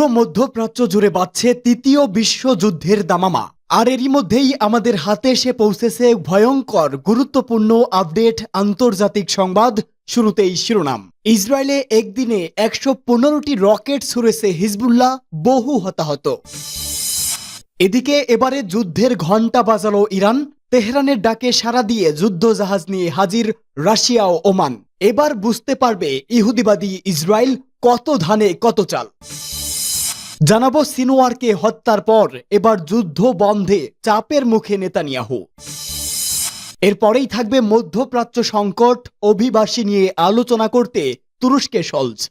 পুরো মধ্যপ্রাচ্য জুড়ে বাড়ছে তৃতীয় বিশ্বযুদ্ধের দামামা। আর এরই মধ্যেই আমাদের হাতে এসে পৌঁছেছে ভয়ঙ্কর, গুরুত্বপূর্ণ আপডেট আন্তর্জাতিক সংবাদ, শুরুতেই শিরোনাম। ইসরায়েলে একদিনে একশো পনেরোটি রকেট ছুড়েছে হিজবুল্লাহ, বহু হতাহত। এদিকে এবারে যুদ্ধের ঘণ্টা বাজালো ইরান, তেহরানের ডাকে সাড়া দিয়ে যুদ্ধ জাহাজ নিয়ে হাজির রাশিয়া ও ওমান। এবার বুঝতে পারবে ইহুদিবাদী ইসরায়েল কত ধানে কত চাল। জানাব সিনোয়ারকে হত্যার পর এবার যুদ্ধ বন্ধে চাপের মুখে নেতানিয়াহু। এরপরেই থাকবে মধ্যপ্রাচ্য সংকট, অভিবাসী নিয়ে আলোচনা করতে তুরস্কে সলজ।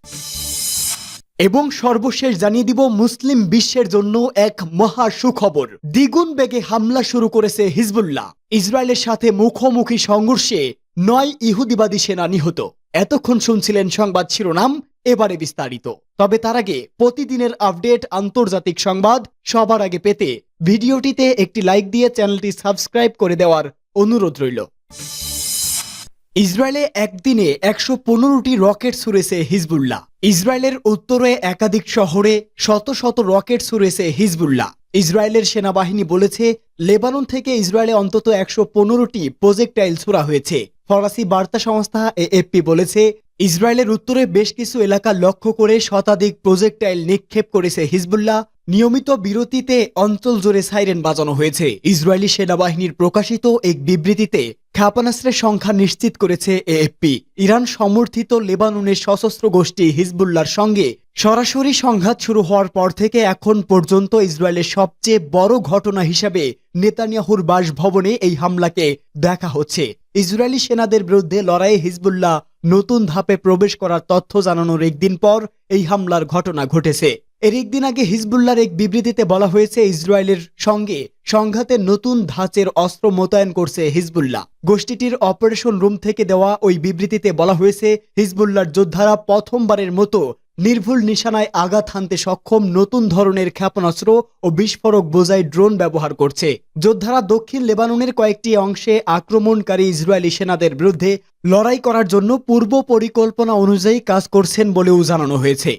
এবং সর্বশেষ জানিয়ে দিব মুসলিম বিশ্বের জন্য এক মহা সুখবর। দ্বিগুণ বেগে হামলা শুরু করেছে হিজবুল্লাহ। ইসরায়েলের সাথে মুখোমুখি সংঘর্ষে নয় ইহুদিবাদী সেনা নিহত। এতক্ষণ শুনছিলেন সংবাদ শিরোনাম, এবারে বিস্তারিত। তবে তার আগে প্রতিদিনের আপডেট আন্তর্জাতিক সংবাদ সবার আগে পেতে ভিডিওটিতে একটি লাইক দিয়ে চ্যানেলটি সাবস্ক্রাইব করে দেওয়ার অনুরোধ রইল। ইসরায়েলে একদিনে একশো পনেরোটি রকেট ছুড়েছে হিজবুল্লাহ। ইসরায়েলের উত্তরে একাধিক শহরে শত শত রকেট ছুড়েছে হিজবুল্লাহ। ইসরায়েলের সেনাবাহিনী বলেছে, লেবানন থেকে ইসরায়েলে অন্তত একশো পনেরোটি প্রজেক্টাইল ছোড়া হয়েছে। ফরাসি বার্তা সংস্থা এএফপি বলেছে ইসরায়েলের উত্তরে বেশ কিছু এলাকা লক্ষ্য করে শতাধিক প্রজেক্টাইল নিক্ষেপ করেছে হিজবুল্লাহ। নিয়মিত বিরতিতে অঞ্চল জুড়ে সাইরেন বাজানো হয়েছে। ইসরায়েলি সেনাবাহিনীর প্রকাশিত এক বিবৃতিতে ক্ষেপণাস্ত্রের সংখ্যা নিশ্চিত করেছে এএফপি। ইরান সমর্থিত লেবাননের সশস্ত্র গোষ্ঠী হিজবুল্লার সঙ্গে সরাসরি সংঘাত শুরু হওয়ার পর থেকে এখন পর্যন্ত ইসরায়েলের সবচেয়ে বড় ঘটনা হিসাবে নেতানিয়াহুর বাসভবনে এই হামলাকে দেখা হচ্ছে। ইসরায়েলি সেনাদের বিরুদ্ধে লড়াইয়ে হিজবুল্লাহ নতুন ধাপে প্রবেশ করার তথ্য জানানোর একদিন পর এই হামলার ঘটনা ঘটেছে। এর একদিন আগে হিজবুল্লার এক বিবৃতিতে বলা হয়েছে, ইসরায়েলের সঙ্গে সংঘাতে নতুন ধাঁচের অস্ত্র মোতায়েন করছে হিজবুল্লাহ। গোষ্ঠীটির অপারেশন রুম থেকে দেওয়া ওই বিবৃতিতে বলা হয়েছে হিজবুল্লার যোদ্ধারা প্রথমবারের মতো নির্ভুল নিশানায় আঘাত হানতে সক্ষম নতুন ধরনের ক্ষেপণাস্ত্র ও বিস্ফোরক বোঝাই ড্রোন ব্যবহার করছে। যোদ্ধারা দক্ষিণ লেবাননের কয়েকটি অংশে আক্রমণকারী ইসরায়েলি সেনাদের বিরুদ্ধে লড়াই করার জন্য পূর্ব পরিকল্পনা অনুযায়ী কাজ করছেন বলেও জানানো হয়েছে।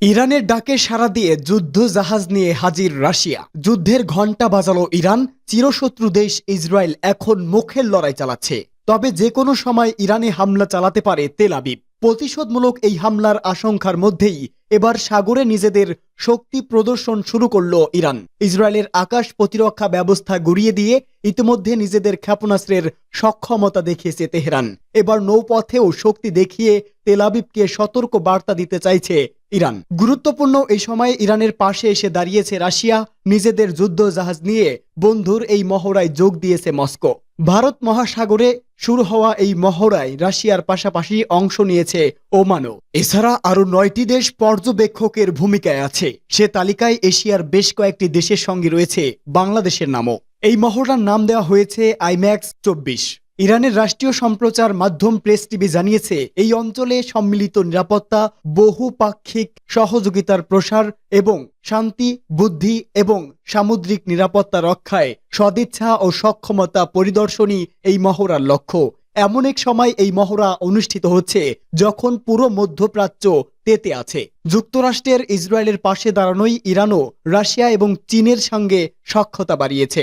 ইরানের ডাকে সাড়া দিয়ে যুদ্ধ জাহাজ নিয়ে হাজির রাশিয়া। যুদ্ধের ঘণ্টা বাজালো ইরান, চিরশত্রু দেশ ইসরায়েল এখন মুখের লড়াই চালাচ্ছে। তবে যে কোনো সময় ইরানে হামলা চালাতে পারে তেল আবিব। প্রতিশোধমূলক এই হামলার আশঙ্কার মধ্যেই এবার সাগরে নিজেদের শক্তি প্রদর্শন শুরু করল ইরান। ইসরায়েলের আকাশ প্রতিরক্ষা ব্যবস্থা গুড়িয়ে দিয়ে ইতিমধ্যে নিজেদের ক্ষেপণাস্ত্রের সক্ষমতা দেখিয়েছে তেহরান। এবার নৌপথেও শক্তি দেখিয়ে তেলাবিবকে সতর্ক বার্তা দিতে চাইছে ইরান। গুরুত্বপূর্ণ এই সময়ে ইরানের পাশে এসে দাঁড়িয়েছে রাশিয়া। নিজেদের যুদ্ধ জাহাজ নিয়ে বন্ধুর এই মহড়ায় যোগ দিয়েছে মস্কো। ভারত মহাসাগরে শুরু হওয়া এই মহড়ায় রাশিয়ার পাশাপাশি অংশ নিয়েছে ওমানও। এছাড়া আরও নয়টি দেশ পর্যবেক্ষকের ভূমিকায় আছে। সে তালিকায় এশিয়ার বেশ কয়েকটি দেশের সঙ্গে রয়েছে বাংলাদেশের নামও। এই মহড়ার নাম দেওয়া হয়েছে আইম্যাক্স চব্বিশ। ইরানের রাষ্ট্রীয় সম্প্রচার মাধ্যম প্রেস টিভি জানিয়েছে, এই অঞ্চলে সম্মিলিত নিরাপত্তা বহুপাক্ষিক সহযোগিতার প্রসার এবং শান্তি, বুদ্ধি এবং সামুদ্রিক নিরাপত্তা রক্ষায় সদিচ্ছা ও সক্ষমতা পরিদর্শনই এই মহড়ার লক্ষ্য। এমন এক সময় এই মহড়া অনুষ্ঠিত হচ্ছে যখন পুরো মধ্যপ্রাচ্য তেতে আছে। যুক্তরাষ্ট্রের ইসরায়েলের পাশে দাঁড়ানোই ইরানও রাশিয়া এবং চীনের সঙ্গে সক্ষতা বাড়িয়েছে।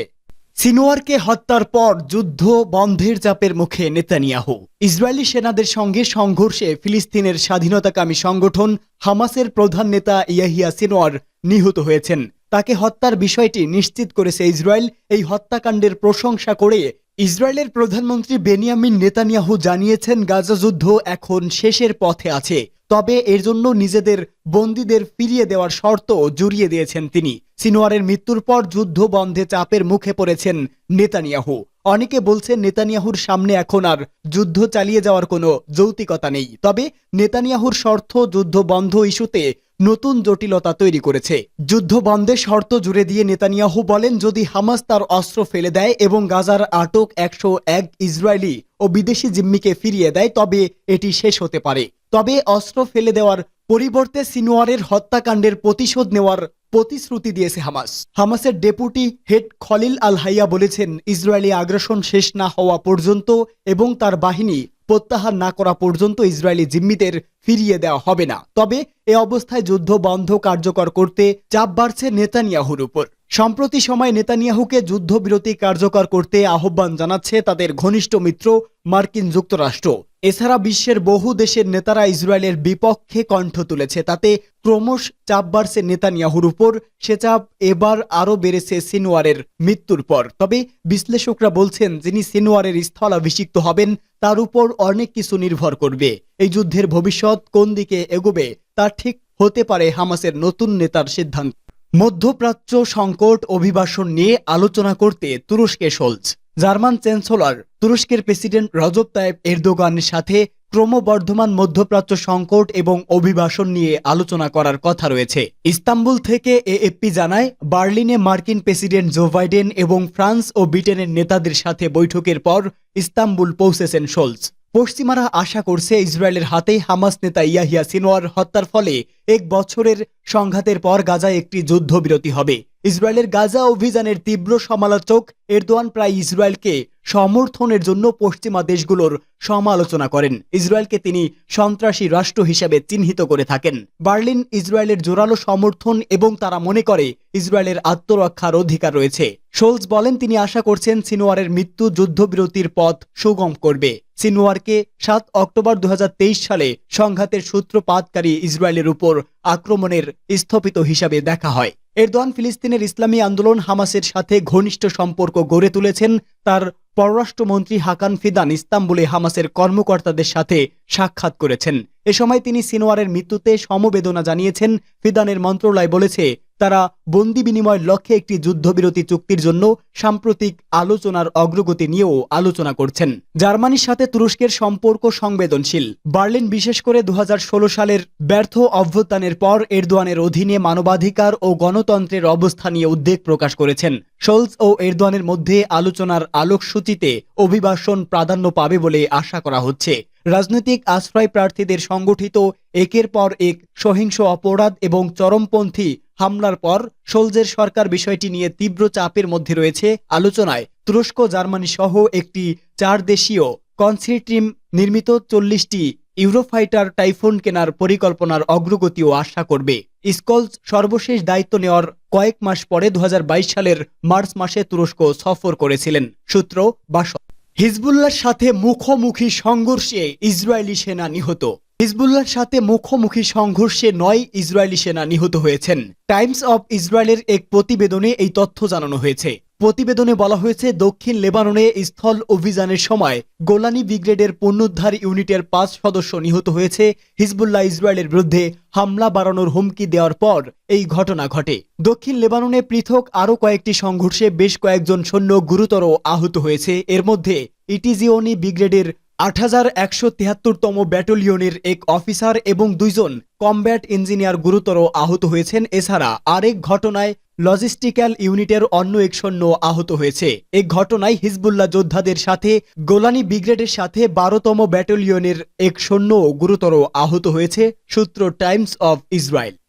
সিনোয়ারকে হত্যার পর যুদ্ধ বন্ধের চাপের মুখে নেতানিয়াহু। ইসরায়েলি সেনাদের সঙ্গে সংঘর্ষে ফিলিস্তিনের স্বাধীনতাকামী সংগঠন হামাসের প্রধান নেতা ইয়াহিয়া সিনোয়ার নিহত হয়েছেন। তাকে হত্যার বিষয়টি নিশ্চিত করেছে ইসরায়েল এই হত্যাকাণ্ডের প্রশংসা করে। ইসরায়েলের প্রধানমন্ত্রী বেনিয়ামিন নেতানিয়াহু জানিয়েছেন, গাজা যুদ্ধ এখন শেষের পথে আছে। তবে এর জন্য নিজেদের বন্দীদের ফিরিয়ে দেওয়ার শর্ত জুড়িয়ে দিয়েছেন তিনি। সিনোয়ারের মৃত্যুর পর যুদ্ধ বন্ধে চাপের মুখে পড়েছেন নেতানিয়াহু। অনেকে বলছেন নেতানিয়াহুর সামনে এখন আর যুদ্ধ চালিয়ে যাওয়ার কোনো যৌতিকতা নেই। তবে নেতানিয়াহুর শর্ত যুদ্ধ বন্ধ ইস্যুতে নতুন জটিলতা তৈরি করেছে। যুদ্ধ বন্ধের শর্ত জুড়ে দিয়ে নেতানিয়াহু বলেন, যদি হামাস তার অস্ত্র ফেলে দেয় এবং গাজার আটক একশো এক ইসরায়েলি ও বিদেশি জিম্মিকে ফিরিয়ে দেয়, তবে এটি শেষ হতে পারে। তবে অস্ত্র ফেলে দেওয়ার পরিবর্তে সিনোয়ারের হত্যাকাণ্ডের প্রতিশোধ নেওয়ার প্রতিশ্রুতি দিয়েছে হামাস। হামাসের ডেপুটি হেড খলিল আল হাইয়া বলেছেন, ইসরায়েলি আগ্রাসন শেষ না হওয়া পর্যন্ত এবং তার বাহিনী প্রত্যাহার না করা পর্যন্ত ইসরায়েলি জিম্মিদের ফিরিয়ে দেওয়া হবে না। তবে এ অবস্থায় যুদ্ধ বন্ধ কার্যকর করতে চাপ বাড়ছে নেতানিয়াহুর উপর। সম্প্রতি সময় নেতানিয়াহুকে যুদ্ধবিরতি কার্যকর করতে আহ্বান জানাচ্ছে তাদের ঘনিষ্ঠ মিত্র মার্কিন যুক্তরাষ্ট্র। এছাড়া বিশ্বের বহু দেশের নেতারা ইসরায়েলের বিপক্ষে কণ্ঠ তুলেছে, তাতে ক্রমশ চাপ বাড়ছে নেতানিয়াহুর উপর, সে চাপ এবার আরও বেড়েছে সিনোয়ারের মৃত্যুর পর। তবে বিশ্লেষকরা বলছেন, যিনি সিনোয়ারের স্থলাভিষিক্ত হবেন, তার উপর অনেক কিছু নির্ভর করবে। এই যুদ্ধের ভবিষ্যৎ কোন দিকে এগোবে, তা ঠিক হতে পারে হামাসের নতুন নেতার সিদ্ধান্ত। মধ্যপ্রাচ্য সংকট অভিবাসন নিয়ে আলোচনা করতে তুরস্কে সোলস জার্মান চ্যান্সেলর তুরস্কের প্রেসিডেন্ট রজব তায়েব এরদোগানের সাথে ক্রমবর্ধমান মধ্যপ্রাচ্য সংকট এবং অভিবাসন নিয়ে আলোচনা করার কথা রয়েছে। ইস্তাম্বুল থেকে এএফপি জানায়, বার্লিনে মার্কিন প্রেসিডেন্ট জো বাইডেন এবং ফ্রান্স ও ব্রিটেনের নেতাদের সাথে বৈঠকের পর ইস্তাম্বুল পৌঁছেছেন শোলস পশ্চিমারা আশা করছে ইসরায়েলের হাতেই হামাস নেতা ইয়াহিয়া সিনোয়ার হত্যার ফলে এক বছরের সংঘাতের পর গাজায় একটি যুদ্ধবিরতি হবে। ইসরায়েলের গাজা অভিযানের তীব্র সমালোচক এরদোয়ান প্রায় ইসরায়েলকে সমর্থনের জন্য পশ্চিমা দেশগুলোর সমালোচনা করেন। ইসরায়েলকে তিনি সন্ত্রাসী রাষ্ট্র হিসেবে চিহ্নিত করে থাকেন। বার্লিন ইসরায়েলের জোরালো সমর্থন এবং তারা মনে করে ইসরায়েলের আত্মরক্ষার অধিকার রয়েছে। শোলস বলেন, তিনি আশা করছেন সিনোয়ারের মৃত্যু যুদ্ধবিরতির পথ সুগম করবে। সিনোয়ারকে সাত অক্টোবর দু হাজার তেইশ সালে সংঘাতের সূত্রপাতকারী ইসরায়েলের উপর আক্রমণের স্থপিত হিসাবে দেখা হয়। এরদোয়ান ফিলিস্তিনের ইসলামী আন্দোলন হামাসের সাথে ঘনিষ্ঠ সম্পর্ক গড়ে তুলেছেন তার পররাষ্ট্রমন্ত্রী হাকান ফিদান ইস্তাম্বুলে হামাসের কর্মকর্তাদের সাথে সাক্ষাৎ করেছেন। এ সময় তিনি সিনোয়ারের মৃত্যুতে সমবেদনা জানিয়েছেন। ফিদানের মন্ত্রণালয় বলেছে তারা বন্দি বিনিময়ের লক্ষ্যে একটি যুদ্ধবিরতি চুক্তির জন্য সাম্প্রতিক আলোচনার অগ্রগতি নিয়েও আলোচনা করছেন। জার্মানির সাথে তুরস্কের সম্পর্ক সংবেদনশীল। বার্লিন বিশেষ করে দু হাজার ষোলো সালের ব্যর্থ অভ্যুত্থানের পর এরদোয়ানের অধীনে মানবাধিকার ও গণতন্ত্রের অবস্থা নিয়ে উদ্বেগ প্রকাশ করেছেন। শোলস ও এরদোয়ানের মধ্যে আলোচনার আলোকসূচিতে অভিবাসন প্রাধান্য পাবে বলে আশা করা হচ্ছে। রাজনৈতিক আশ্রয় প্রার্থীদের সংগঠিত একের পর এক সহিংস অপরাধ এবং চরমপন্থী হামলার পর সোলজের সরকার বিষয়টি নিয়ে তীব্র চাপের মধ্যে রয়েছে আলোচনায়। তুরস্ক, জার্মানি সহ একটি চার দেশীয় কনসিট্রিম নির্মিত চল্লিশটি ইউরোফাইটার টাইফুন কেনার পরিকল্পনার অগ্রগতিও আশা করবে। স্কলস সর্বশেষ দায়িত্ব নেওয়ার কয়েক মাস পরে দু হাজার বাইশ সালের মার্চ মাসে তুরস্ক সফর করেছিলেন। সূত্র বাস হিজবুল্লাহর সাথে মুখোমুখি সংঘর্ষে ইসরায়েলি সেনা নিহত। হিজবুল্লার সাথে মুখোমুখি সংঘর্ষে নয় ইসরায়েলি সেনা নিহত হয়েছেন। টাইমস অব ইসরায়েলের এক প্রতিবেদনে এই তথ্য জানানো হয়েছে। প্রতিবেদনে বলা হয়েছে, দক্ষিণ লেবাননে স্থল অভিযানের সময় গোলানি ব্রিগেডের পুনরুদ্ধার ইউনিটের পাঁচ সদস্য নিহত হয়েছে। হিজবুল্লাহ ইসরায়েলের বিরুদ্ধে হামলা বাড়ানোর হুমকি দেওয়ার পর এই ঘটনা ঘটে। দক্ষিণ লেবাননে পৃথক আরও কয়েকটি সংঘর্ষে বেশ কয়েকজন সৈন্য গুরুতর আহত হয়েছে। এর মধ্যে ইটিজিওনি ব্রিগেডের আট হাজার একশো তিয়াত্তরতম ব্যাটালিয়নের এক অফিসার এবং দুইজন কমব্যাট ইঞ্জিনিয়ার গুরুতর আহত হয়েছেন। এছাড়া আরেক ঘটনায় লজিস্টিক্যাল ইউনিটের অন্য এক সৈন্য আহত হয়েছে। এ ঘটনায় হিজবুল্লাহ যোদ্ধাদের সাথে গোলানি ব্রিগেডের সাথে বারোতম ব্যাটালিয়নের এক সৈন্য গুরুতর আহত হয়েছে, সূত্র টাইমস অব ইসরায়েল।